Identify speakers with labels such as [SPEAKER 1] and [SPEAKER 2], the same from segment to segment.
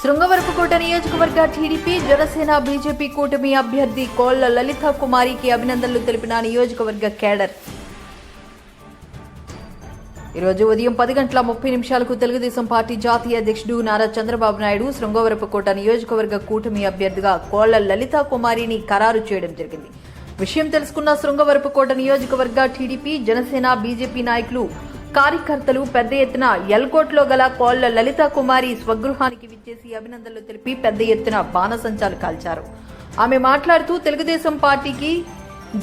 [SPEAKER 1] శృంగవరపుకోట నియోజకవర్గ TDP Janasena BJP కూటమి అభ్యర్థి కోళ్ళ లలిత కుమారికి అభినందనలు తెలిపిన నియోజకవర్గ కేడర్. ఈరోజు ఉదయం పది గంటల ముప్పై నిమిషాలకు తెలుగుదేశం పార్టీ జాతీయ అధ్యక్షుడు నారా చంద్రబాబు నాయుడు శృంగవరపుకోట నియోజకవర్గ కూటమి అభ్యర్థిగా కోళ్ళ లలిత కుమారిని ఖరారు చేయడం జరిగింది. విషయం తెలుసుకున్న శృంగవరపుకోట నియోజకవర్గ టీడీపీ జనసేన బీజేపీ నాయకులు కార్యకర్తలు పెద్ద ఎత్తున ఎల్కోట్లో గల కోళ్ళ లలిత కుమారి స్వగృహానికి విచ్చేసి అభినందనలు తెలిపి పెద్ద ఎత్తున బాణసంచాలు కాల్చారు. ఆమె మాట్లాడుతూ తెలుగుదేశం పార్టీకి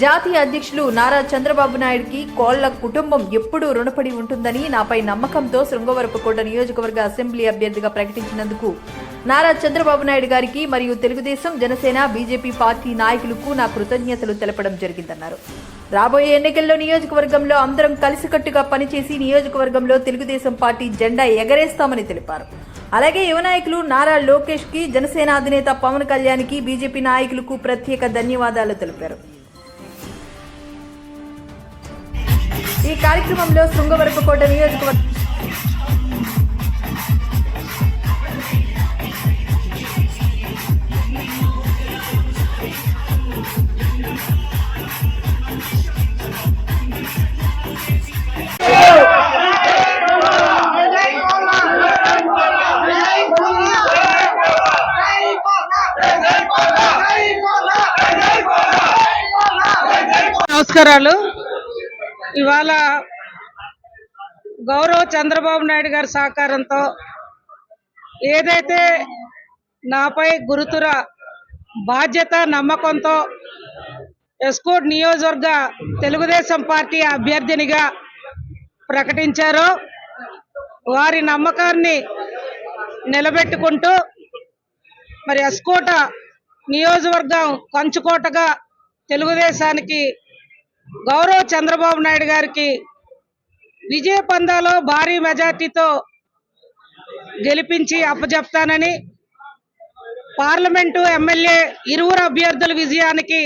[SPEAKER 1] జాతీయ అధ్యక్షులు నారా చంద్రబాబు నాయుడుకి కోళ్ళ కుటుంబం ఎప్పుడూ రుణపడి ఉంటుందని నాపై నమ్మకంతో శృంగవరపుకోట నియోజకవర్గ అసెంబ్లీ అభ్యర్థిగా ప్రకటించినందుకు నారా చంద్రబాబు నాయుడు గారికి మరియు తెలుగుదేశం జనసేన బీజేపీ పార్టీ నాయకులకు నా కృతజ్ఞతలు తెలపడం జరిగిందన్నారు. రాబోయే ఎన్నికల్లో నియోజకవర్గంలో అందరం కలిసికట్టుగా పనిచేసి నియోజకవర్గంలో తెలుగుదేశం పార్టీ జెండా ఎగరేస్తామని తెలిపారు. అలాగే యువ నాయకులు నారా లోకేష్కి జనసేన అధినేత పవన్ కళ్యాణ్కి బీజేపీ నాయకులకు ప్రత్యేక ధన్యవాదాలు తెలిపారు. ఈ కార్యక్రమంలో శృంగవరపుకోట నియోజకవర్గ
[SPEAKER 2] నమస్కారాలు. ఇవాళ గౌరవ చంద్రబాబు నాయుడు గారి సహకారంతో ఏదైతే నాపై గురుతుర బాధ్యత నమ్మకంతో ఎస్కోట్ నియోజకవర్గ తెలుగుదేశం పార్టీ అభ్యర్థినిగా ప్రకటించారో వారి నమ్మకాన్ని నిలబెట్టుకుంటూ మరి ఎస్కోట నియోజకవర్గం కంచుకోటగా తెలుగుదేశానికి గౌరవ చంద్రబాబు నాయుడు గారికి విజయ పందాలో భారీ మెజార్టీతో గెలిపించి అప్పజెప్తానని పార్లమెంటు ఎమ్మెల్యే ఇరువురు అభ్యర్థుల విజయానికి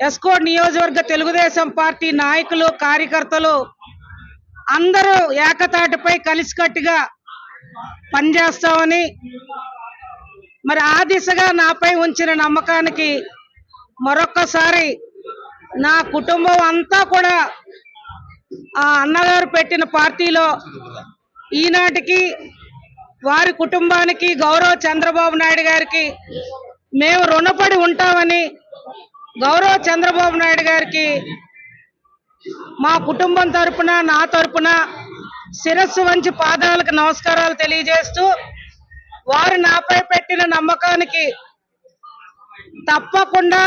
[SPEAKER 2] ఎస్కో నియోజకవర్గ తెలుగుదేశం పార్టీ నాయకులు కార్యకర్తలు అందరూ ఏకతాటిపై కలిసికట్టుగా పనిచేస్తామని మరి ఆ దిశగా నాపై ఉంచిన నమ్మకానికి మరొక్కసారి నా కుటుంబం అంతా కూడా ఆ అన్నగారు పెట్టిన పార్టీలో ఈనాటికి వారి కుటుంబానికి గౌరవ చంద్రబాబు నాయుడు గారికి మేము రుణపడి ఉంటామని గౌరవ చంద్రబాబు నాయుడు గారికి మా కుటుంబం తరపున నా తరపున శిరస్సు వంచి పాదాలకు నమస్కారాలు తెలియజేస్తూ వారు నాపై పెట్టిన నమ్మకానికి తప్పకుండా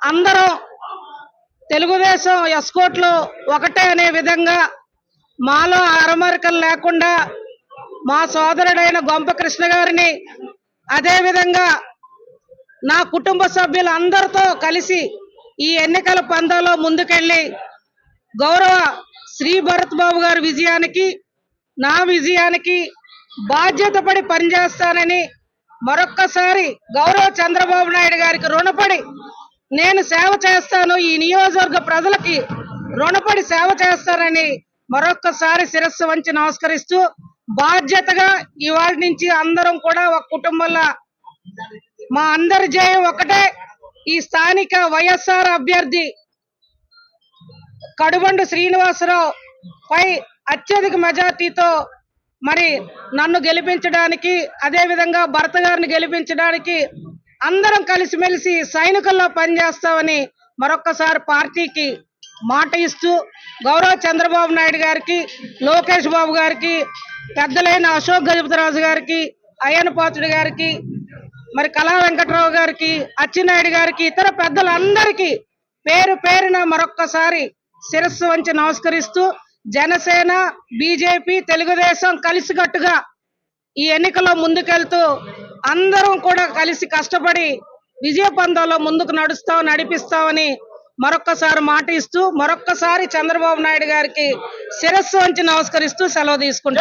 [SPEAKER 2] అందరం తెలుగుదేశం ఎస్కోట్లు ఒకటే అనే విధంగా మాలో అరమరికలు లేకుండా మా సోదరుడైన గొంప కృష్ణ గారిని అదేవిధంగా నా కుటుంబ సభ్యులందరితో కలిసి ఈ ఎన్నికల పందాలో ముందుకెళ్ళి గౌరవ శ్రీ భరత్ బాబు గారి విజయానికి నా విజయానికి బాధ్యత పడి పనిచేస్తానని మరొక్కసారి గౌరవ చంద్రబాబు నాయుడు గారికి రుణపడి నేను సేవ చేస్తాను. ఈ నియోజకవర్గ ప్రజలకి రుణపడి సేవ చేస్తానని మరొక్కసారి శిరస్సు వంచి నమస్కరిస్తూ బాధ్యతగా ఇవాళ నుంచి అందరం కూడా ఒక కుటుంబంలో మా అందరి జయం ఒకటే. ఈ స్థానిక వైఎస్ఆర్ అభ్యర్థి కడుబండు శ్రీనివాసరావు పై అత్యధిక మెజార్టీతో మరి నన్ను గెలిపించడానికి అదేవిధంగా భర్త గారిని గెలిపించడానికి అందరం కలిసిమెలిసి సైనికుల్లో పనిచేస్తామని మరొక్కసారి పార్టీకి మాట ఇస్తూ గౌరవ చంద్రబాబు నాయుడు గారికి లోకేష్ బాబు గారికి పెద్దలైన అశోక్ గజపతిరాజు గారికి అయ్యనపాత్రుడు గారికి మరి కళా వెంకట్రావు గారికి అచ్చెన్నాయుడు గారికి ఇతర పెద్దలందరికీ పేరు పేరున మరొక్కసారి శిరస్సు వంచి నమస్కరిస్తూ జనసేన బీజేపీ తెలుగుదేశం కలిసికట్టుగా ఈ ఎన్నికల్లో ముందుకెళ్తూ అందరం కూడా కలిసి కష్టపడి విజయ పందంలో ముందుకు నడుస్తాం నడిపిస్తామని మరొక్కసారి మాట ఇస్తూ మరొక్కసారి చంద్రబాబు నాయుడు గారికి శిరస్సు వంచి నమస్కరిస్తూ సెలవు తీసుకుంటాం